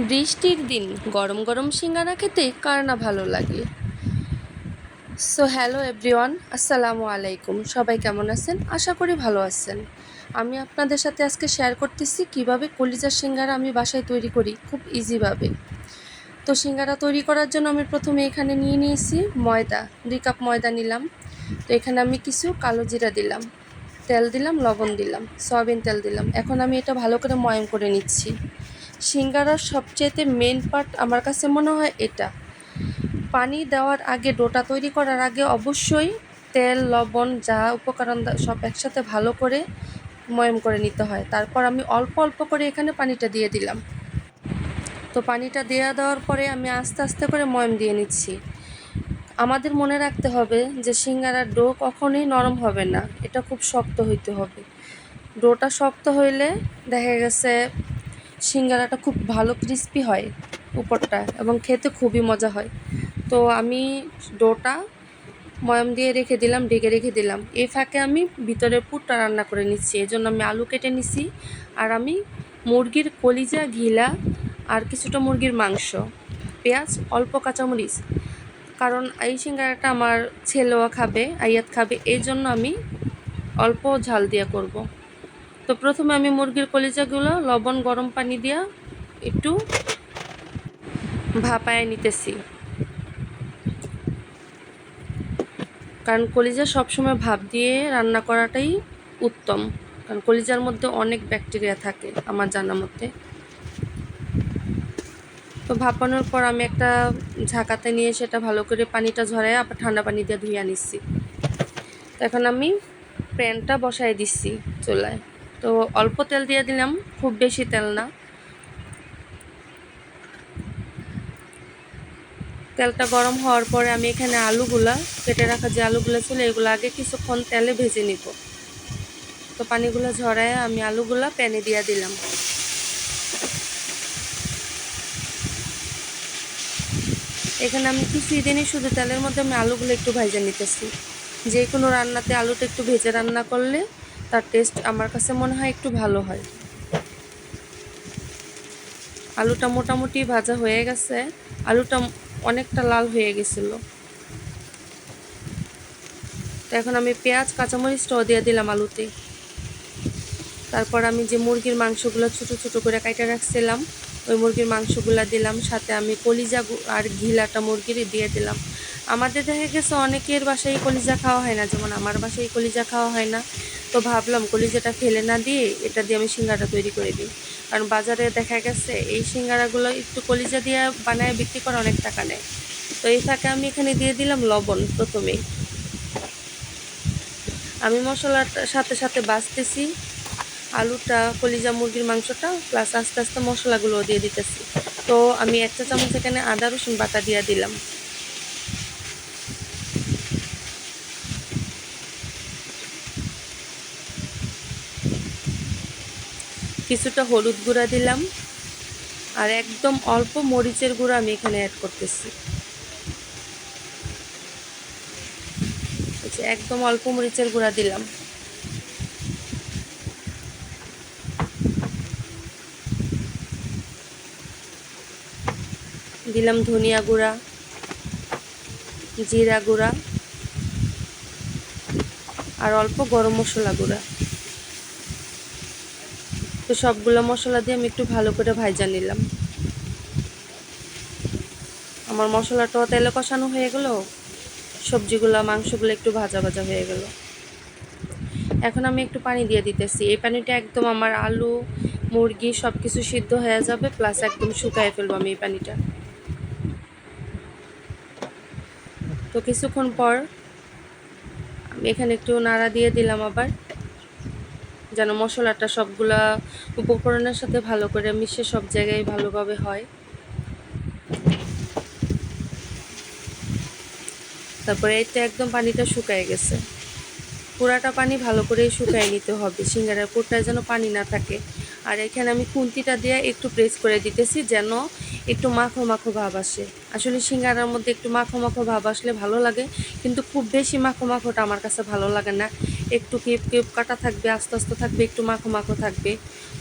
বৃষ্টির দিন, গরম গরম সিঙ্গারা খেতে কার না ভালো লাগে? সো হ্যালো এভরিওয়ান আসসালামু আলাইকুম। সবাই কেমন আছেন? আশা করি ভালো আছেন। আমি আপনাদের সাথে আজকে শেয়ার করতেছি কীভাবে কলিজার সিঙ্গারা আমি বাসায় তৈরি করি খুব ইজিভাবে তো সিঙ্গারা তৈরি করার জন্য আমি প্রথমে এখানে নিয়ে নিয়েছি ময়দা, দুই কাপ ময়দা নিলাম। তো এখানে আমি কিছু কালো জিরা দিলাম, তেল দিলাম, লবণ দিলাম, সয়াবিন তেল দিলাম। এখন আমি এটা ভালো করে ময়ম করে নিচ্ছি। সিঙ্গারার সবচেয়েতে মেন পার্ট আমার কাছে মনে হয় এটা। পানি দেওয়ার আগে, ডোটা তৈরি করার আগে অবশ্যই তেল, লবণ, যা উপকরণ সব একসাথে ভালো করে ময়ম করে নিতে হয়। তারপর আমি অল্প অল্প করে এখানে পানিটা দিয়ে দিলাম। তো পানিটা দেওয়া দেওয়ার পরে আমি আস্তে আস্তে করে ময়ম দিয়ে নিচ্ছি। আমাদের মনে রাখতে হবে যে সিঙ্গারার ডো কখনোই নরম হবে না, এটা খুব শক্ত হইতে হবে। ডোটা শক্ত হইলে দেখা গেছে সিঙ্গারাটা খুব ভালো ক্রিস্পি হয় উপরটা এবং খেতে খুবই মজা হয়। তো আমি ডোটা ময়াম দিয়ে রেখে দিলাম, ঢেকে রেখে দিলাম। এই ফাঁকে আমি ভিতরের পুরটা রান্না করে নিচ্ছি। এই জন্য আমি আলু কেটে নিছি আর আমি মুরগির কলিজা, ঘিলা আর কিছুটা মুরগির মাংস, পেঁয়াজ, অল্প কাঁচামরিচ। কারণ এই সিঙ্গারাটা আমার ছেলেও খাবে, আইয়াত খাবে এই জন্য আমি অল্প ঝাল দিয়ে করব। তো প্রথমে আমি মুরগির কলিজাগুলো, লবণ, গরম পানি দিয়া একটু ভাপায় নিতেছি। কারণ কলিজা সবসময় ভাপ দিয়ে রান্না করাটাই উত্তম। কারণ কলিজার মধ্যে অনেক ব্যাকটেরিয়া থাকে, আমার জানা মতে। তো ভাপানোর পর আমি একটা ঝাঁকাতে নিয়ে সেটা ভালো করে পানিটা ঝরায় আবার ঠান্ডা পানি দিয়ে ধুয়ে নিচ্ছি। এখন আমি প্যানটা বসাই দিচ্ছি চুলায়। তো অল্প তেল দিয়ে দিলাম, খুব বেশি তেল না। তেলটা গরম হওয়ার পরে আমি এখানে আলুগুলা, কেটে রাখা যে আলুগুলো ছিল, এগুলো আগে কিছুক্ষণ তেলে ভেজে নিব। তো পানিগুলো ঝরায় আমি আলুগুলা প্যানে দিয়ে দিলাম। এখানে আমি কিছুই দিনই শুধু তেলের মধ্যে আমি আলুগুলো একটু ভেজে নিতেছি। যে কোনো রান্নাতে আলুটা একটু ভেজে রান্না করলে তার টেস্ট আমার কাছে মনে হয় একটু ভালো হয়। আলুটা মোটামুটি ভাজা হয়ে গেছে। আলুটা অনেকটা লাল হয়ে গেছিল। তো এখন আমি পেঁয়াজ, কাঁচামরিচটাও দিয়ে দিলাম আলুতে। তারপর আমি যে মুরগির মাংসগুলো ছোটো ছোটো করে কাইটে রাখছিলাম, ওই মুরগির মাংসগুলো দিলাম। সাথে আমি কলিজা আর ঘিলাটা মুরগির দিয়ে দিলাম। আমাদের দেখা গেছে অনেকের বাসায় কলিজা খাওয়া হয় না, যেমন আমার বাসায় কলিজা খাওয়া হয় না। তো ভাবলাম কলিজাটা ফেলে না দিয়ে এটা দিয়ে আমি সিঙ্গারা তৈরি করে দিই। কারণ বাজারে দেখা গেছে, এই সিঙ্গারাগুলো একটু কলিজা দিয়ে বানায় বিক্রি করে অনেক টাকা নেয়। তো এই ফাঁকে আমি এখানে দিয়ে দিলাম লবণ প্রথমেই আমি মশলার সাথে সাথে বাছতেছি আলুটা, কলিজা, মুরগির মাংসটা প্লাস আস্তে আস্তে মশলাগুলো দিয়ে দিতেছি। তো আমি একটা চামচ এখানে আদা রসুন বাটা দিয়ে দিলাম। কিছুটা হলুদ গুঁড়া দিলাম আর একদম অল্প মরিচের গুঁড়া আমি এখানে অ্যাড করতেছি। একদম অল্প মরিচের গুঁড়া দিলাম। দিলাম ধনিয়া গুঁড়া, জিরা গুঁড়া আর অল্প গরম মশলা গুঁড়া। তো সবগুলো মশলা দিয়ে আমি একটু ভালো করে ভাজা নিলাম। আমার মশলাটাও তেলে কষানো হয়ে গেল, সবজিগুলো, মাংসগুলো একটু ভাজা ভাজা হয়ে গেল। এখন আমি একটু পানি দিয়ে দিতেছি। এই পানিটা একদম আমার আলু, মুরগি সব কিছু সিদ্ধ হয়ে যাবে প্লাস একদম শুকায় ফেলব আমি এই পানিটা। তো কিছুক্ষণ পর আমি এখানে একটু নাড়া দিয়ে দিলাম আবার। যেন মশলাটা সবগুলা উপকরণের সাথে ভালো করে মিশে সব জায়গায় ভালোভাবে হয়। তারপরে এটা একদম পানিটা শুকায় গেছে। পুরাটা পানি ভালো করেই শুকায় নিতে হবে। সিঙ্গারার পুরটায় যেন পানি না থাকে। আর এখানে আমি খুন্তিটা দিয়ে একটু প্রেস করে দিতেছি যেন একটু মাখো মাখো ভাব আসে। আসলে সিঙ্গারার মধ্যে একটু মাখো মাখো ভাব আসলে ভালো লাগে, কিন্তু খুব বেশি মাখো মাখোটা আমার কাছে ভালো লাগে না। একটু কিপ কিপ কাটা থাকবে, আস্তে আস্তে থাকবে, একটু মাখো মাখো থাকবে।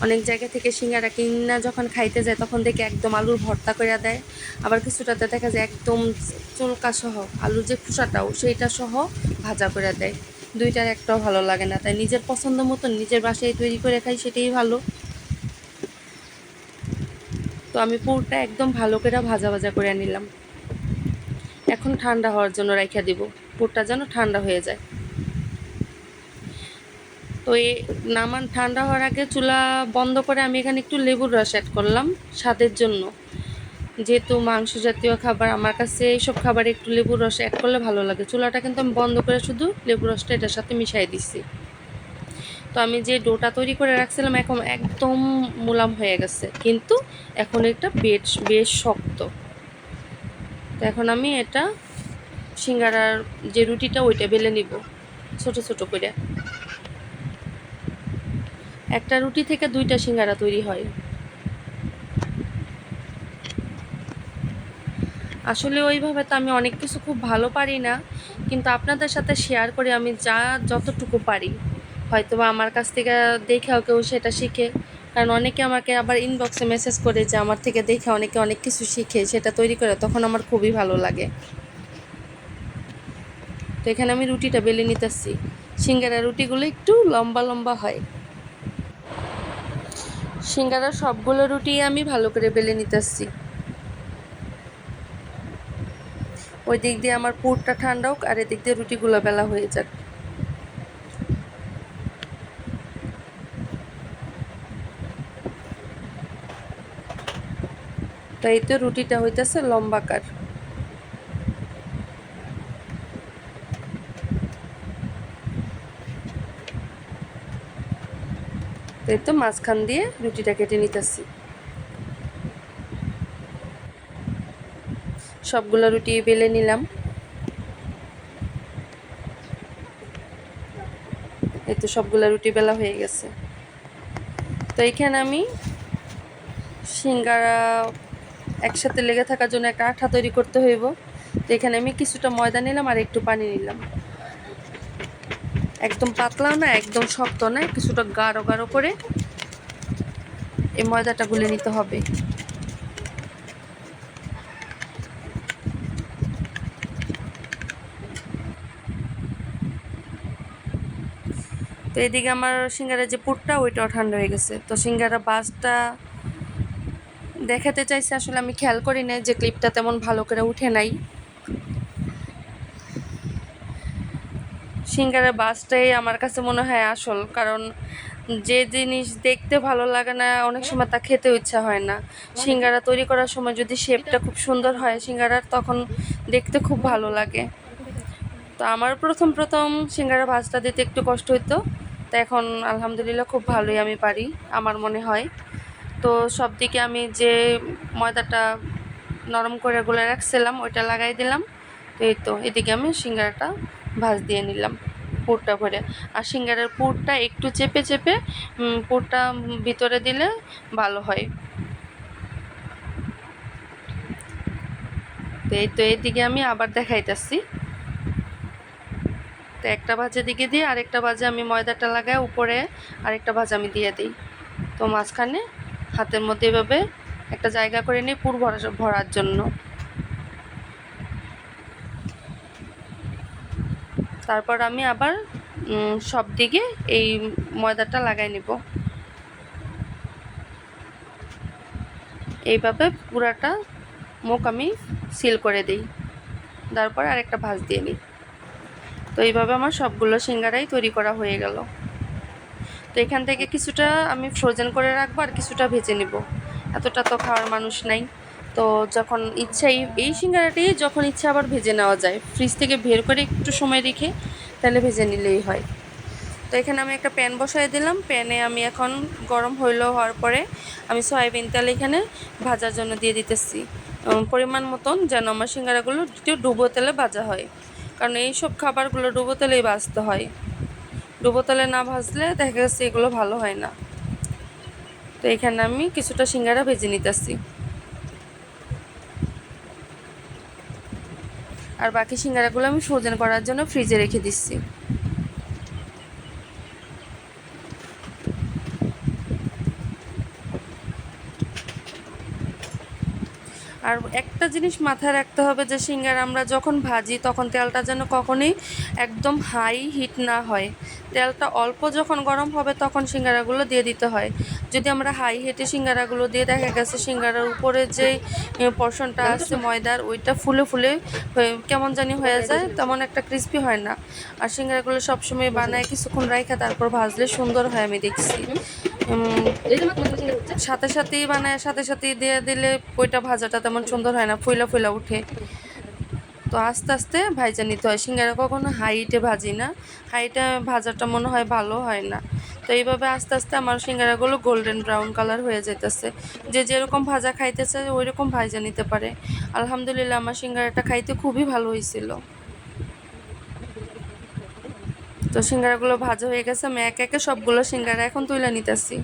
অনেক জায়গা থেকে সিঙ্গারা কিনা যখন খাইতে যায় তখন দেখে একদম আলুর ভর্তা করে দেয়। আবার কিছুটাতে দেখা যায় একদম চুলকা সহ আলুর যে খোসাটাও সেইটা সহ ভাজা করে দেয়। দুইটার একটাও ভালো লাগে না, তাই নিজের পছন্দ মতো নিজের বাসায় তৈরি করে খাই সেটাই ভালো। তো আমি পুরটা একদম ভালো করে ভাজা ভাজা করে নিলাম। এখন ঠান্ডা হওয়ার জন্য রেখে দিব, পুরটা যেন ঠান্ডা হয়ে যায়। তো এই নামান ঠান্ডা হওয়ার আগে চুলা বন্ধ করে আমি এখানে একটু লেবুর রস অ্যাড করলাম, স্বাদের জন্য। যেহেতু মাংস জাতীয় খাবার, আমার কাছে এইসব খাবারে একটু লেবুর রস অ্যাড করলে ভালো লাগে। চুলাটা কিন্তু আমি বন্ধ করে শুধু লেবুর রসটা এটার সাথে মিশাই দিচ্ছি তো আমি যে ডোটা তৈরি করে রাখছিলাম, এখন একদম মোলাম হয়ে গেছে। কিন্তু এখন এটা বেশ বেশ শক্ত। তো এখন আমি এটা সিঙ্গারার যে রুটিটা, ওইটা বেলে নিব, ছোট ছোট করে। একটা রুটি থেকে দুইটা সিঙ্গারা তৈরি হয়। আসলে ওইভাবে তো আমি অনেক কিছু খুব ভালো পারি না, কিন্তু আপনাদের সাথে শেয়ার করে আমি যা যতটুকু পারি। হয়তো বা আমার কাছ থেকে দেখেও কেউ সেটা শিখে, কারণ অনেকে আমাকে আবার ইনবক্সে মেসেজ করে যে আমার থেকে দেখে অনেকে অনেক কিছু শিখে, সেটা তৈরি করে তখন আমার খুবই ভালো লাগে। তো এখানে আমি রুটিটা বেলে নিতেছি। সিঙ্গারা রুটিগুলো একটু লম্বা লম্বা হয়। সিঙ্গারা সবগুলো রুটি আমি ভালো করে বেলে নিতেছি। ওই দিক দিয়ে আমার পুরটা ঠান্ডা হোক, আর এদিক দিয়ে রুটিগুলো বেলা হয়ে যাক। তাই তো রুটিটা হইতেছে লম্বাকার। এই তো মাঝখান দিয়ে রুটিটা কেটে নিতেছি। সবগুলো রুটি বেলে নিলাম। এই তো সবগুলো রুটি বেলা হয়ে গেছে। তো এখানে আমি সিঙ্গারা একসাথে লেগে থাকার জন্য একটা আঠা তৈরি করতে হইব। তো এখানে আমি কিছুটা ময়দা নিলাম আর একটু পানি নিলাম। একদম পাতলাও না, একদম শক্ত না, কিছুটা গাঢ় গাঢ় করে এই ময়দাটা গুলে নিতে হবে। তো এদিকে আমার সিঙ্গারা যে পুরটা, ওইটাও ঠান্ডা হয়ে গেছে। তো সিঙ্গারা বাসটা দেখাতে চাইছে, আসলে আমি খেয়াল করি না যে ক্লিপটা তেমন ভালো করে উঠে নাই। সিঙ্গারের বাসটাই আমার কাছে মনে হয় আসল, কারণ যে জিনিস দেখতে ভালো লাগে না, অনেক সময় তা খেতে ইচ্ছা হয় না। সিঙ্গারা তৈরি করার সময় যদি শেপটা খুব সুন্দর হয়, সিঙ্গারার তখন দেখতে খুব ভালো লাগে। তো আমার প্রথম প্রথম সিঙ্গারা ভাজটা দিতে একটু কষ্ট হতো তো এখন আলহামদুলিল্লাহ খুব ভালোই আমি পারি, আমার মনে হয়। তো সব দিকে আমি যে ময়দাটা নরম করে গুলে রাখছিলাম, ওইটা লাগাই দিলাম, তো এই তো, এদিকে আমি সিঙ্গারাটা ভাজ দিয়ে নিলাম পুরটা ভরে। আর সিঙ্গারের পুরটা একটু চেপে চেপে পুরটা ভিতরে দিলে ভালো হয়। তো এই তো এইদিকে আমি আবার দেখাইতেছি। তো একটা ভাজে দিকে দিয়ে আরেকটা ভাজে আমি ময়দাটা লাগাই, উপরে আরেকটা ভাজ আমি দিয়ে দিই। তো মাঝখানে হাতের মধ্যে এভাবে একটা জায়গা করে নিই পুর ভরা ভরার জন্য। তারপর আমি আবার সব দিকে এই ময়দাটা লাগাই নিব। এইভাবে পুরাটা মুখ আমি সিল করে দিই। তারপর আরেকটা ভাজ দিয়ে নিই। তো এইভাবে আমার সবগুলো সিঙ্গারাই তৈরি করা হয়ে গেল। তো এখান থেকে কিছুটা আমি ফ্রোজেন করে রাখব আর কিছুটা ভেজে নিব। এতটা তো খাওয়ার মানুষ নাই। তো যখন ইচ্ছা এই সিঙ্গারাটি যখন ইচ্ছা আবার ভেজে নেওয়া যায় ফ্রিজ থেকে বের করে একটু সময় রেখে তাহলে ভেজে নিলেই হয়। তো এখানে আমি একটা প্যান বসাই দিলাম। প্যানে আমি এখন গরম হইল হওয়ার পরে আমি সয়াবিন তেল এখানে ভাজার জন্য দিয়ে দিতেছি। পরিমাণ মতন যেন আমার সিঙ্গারাগুলো একটু ডুবো তেলে ভাজা হয়। কারণ এই সব খাবারগুলো ডুবো তেলেই ভাজতে হয়। ডুবো তেলে না ভাজলে দেখা যাচ্ছে এগুলো ভালো হয় না। তো এখানে আমি কিছুটা সিঙ্গারা ভেজে নিতেছি। আর বাকি সিঙ্গারাগুলো আমি ফ্রোজেন করার জন্য ফ্রিজে রেখে দিচ্ছি। আর একটা জিনিস মাথায় রাখতে হবে যে সিঙ্গার আমরা যখন ভাজি, তখন তেলটা যেন কখনোই একদম হাই হিট না হয়। তেলটা অল্প যখন গরম হবে, তখন সিঙ্গারাগুলো দিয়ে দিতে হয়। যদি আমরা হাই হিটে সিঙ্গারাগুলো দিয়ে দেখা গেছে, সিঙ্গারার উপরে যে পর্শনটা আছে, ময়দার, ওইটা ফুলে ফুলে কেমন জানি হয়ে যায়, তেমন একটা ক্রিস্পি হয় না। আর সিঙ্গারাগুলো সবসময় বানায় কিছুক্ষণ রাখা তারপর ভাজলে সুন্দর হয়, আমি দেখছি। সাথে সাথেই বানায় সাথে সাথেই দিয়ে দিলে ওইটা ভাজাটা তেমন সুন্দর হয় না, ফুইলা ফুইলা উঠে। তো আস্তে আস্তে ভাইজা নিতে হয়। সিঙ্গারা কখনো হাইটে ভাজি না। হাইটে ভাজাটা মনে হয় ভালো হয় না। তো এইভাবে আস্তে আস্তে আমার সিঙ্গারাগুলো গোল্ডেন ব্রাউন কালার হয়ে যেতেছে যে যেরকম ভাজা খাইতে চায় ওই রকম নিতে পারে। আলহামদুলিল্লাহ, আমার সিঙ্গারাটা খাইতে খুবই ভালো হয়েছিল তো সিঙ্গারাগুলো ভাজা হয়ে গেছে, আমি এক একে সবগুলো সিঙ্গারা এখন তুলে নিতেছি।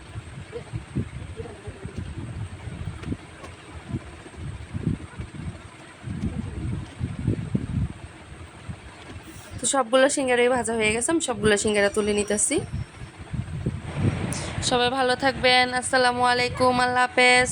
তো সবগুলো সিঙ্গারাই ভাজা হয়ে গেছে, আমি সবগুলো সিঙ্গারা তুলে নিতেছি। সবাই ভালো থাকবেন, আসসালামু আলাইকুম, আল্লাহ হাফেজ।